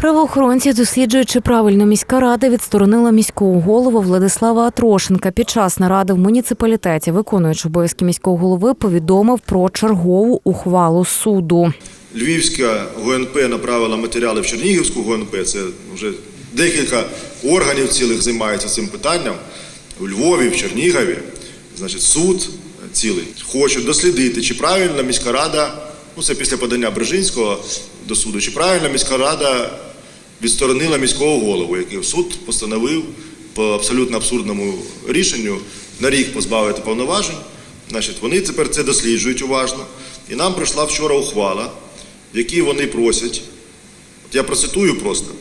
Правоохоронці досліджують, чи правильно міська рада відсторонила міського голову Владислава Атрошенка. Під час наради в муніципалітеті, виконуючи обов'язки міського голови, повідомив про чергову ухвалу суду. Львівська ГУНП направила матеріали в Чернігівську ГУНП. Це вже декілька органів цілих займаються цим питанням. У Львові, в Чернігові, значить, суд цілий хоче дослідити, чи правильно міська рада, ну це після подання Брижинського до суду, чи правильно міська рада відсторонила міського голову, який суд постановив по абсолютно абсурдному рішенню на рік позбавити повноважень. Значить, вони тепер це досліджують уважно. І нам прийшла вчора ухвала, в якій вони просять, от я процитую просто,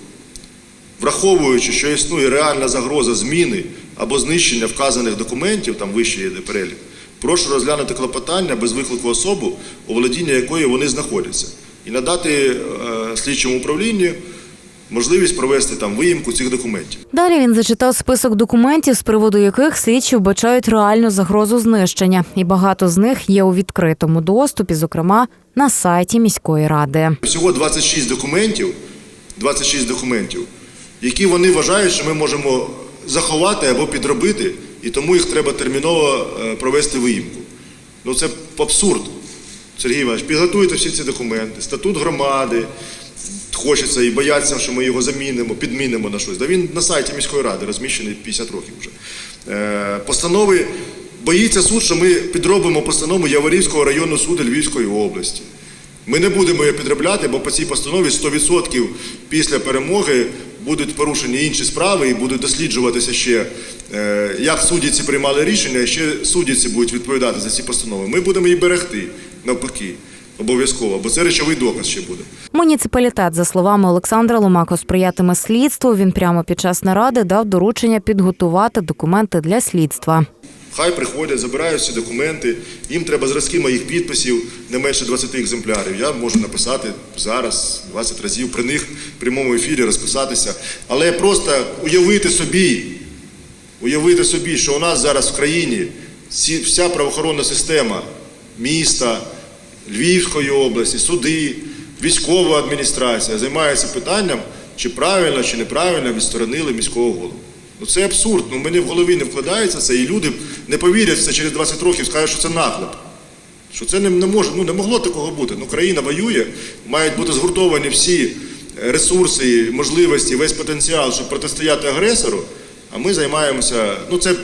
враховуючи, що існує реальна загроза зміни або знищення вказаних документів, там вище є перелік, прошу розглянути клопотання без виклику особу, у володіння якої вони знаходяться, і надати е, слідчому управлінню можливість провести там виїмку цих документів. Далі він зачитав список документів, з приводу яких слідчі вбачають реальну загрозу знищення, і багато з них є у відкритому доступі, зокрема на сайті міської ради. Всього 26 документів, 26 документів, які вони вважають, що ми можемо заховати або підробити, і тому їх треба терміново е, провести виїмку. Ну це абсурд. Сергій Іванович, підготуйте всі ці документи, статут громади. Хочеться і бояться, що ми його замінимо, підмінимо на щось. Да він на сайті міської ради розміщений 50 років вже. Е, постанови боїться суд, що ми підробимо постанову Яворівського районного суду Львівської області. Ми не будемо її підробляти, бо по цій постанові 100% після перемоги будуть порушені інші справи і будуть досліджуватися ще, е, як судді ці приймали рішення, і ще судді ці будуть відповідати за ці постанови. Ми будемо її берегти навпаки, обов'язково, бо це речовий доказ ще буде. Муніципалітет, за словами Олександра Ломако, сприятиме слідству. Він прямо під час наради дав доручення підготувати документи для слідства. Хай приходять, забирають всі документи. Їм треба зразки моїх підписів, не менше 20 екземплярів. Я можу написати зараз 20 разів при них в прямому ефірі розписатися. Але просто уявити собі, уявити собі, що у нас зараз в країні вся правоохоронна система міста, Львівської області, суди, військова адміністрація займається питанням, чи правильно, чи неправильно відсторонили міського голову. Ну це абсурд. Ну мені в голові не вкладається це, і люди не повірять в це через 20 років, скажуть, що це наклеп. Що це не, не може, ну не могло такого бути. Ну країна воює, мають бути згуртовані всі ресурси, можливості, весь потенціал, щоб протистояти агресору. А ми займаємося. Ну це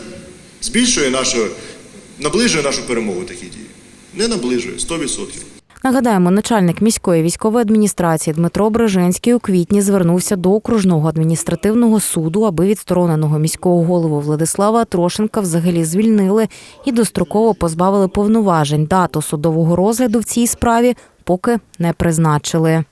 збільшує нашу, наближує нашу перемогу такі дії. Не наближує 100%. Нагадаємо, начальник міської військової адміністрації Дмитро Бреженський у квітні звернувся до окружного адміністративного суду, аби відстороненого міського голову Владислава Трошенка взагалі звільнили і достроково позбавили повноважень. Дату судового розгляду в цій справі поки не призначили.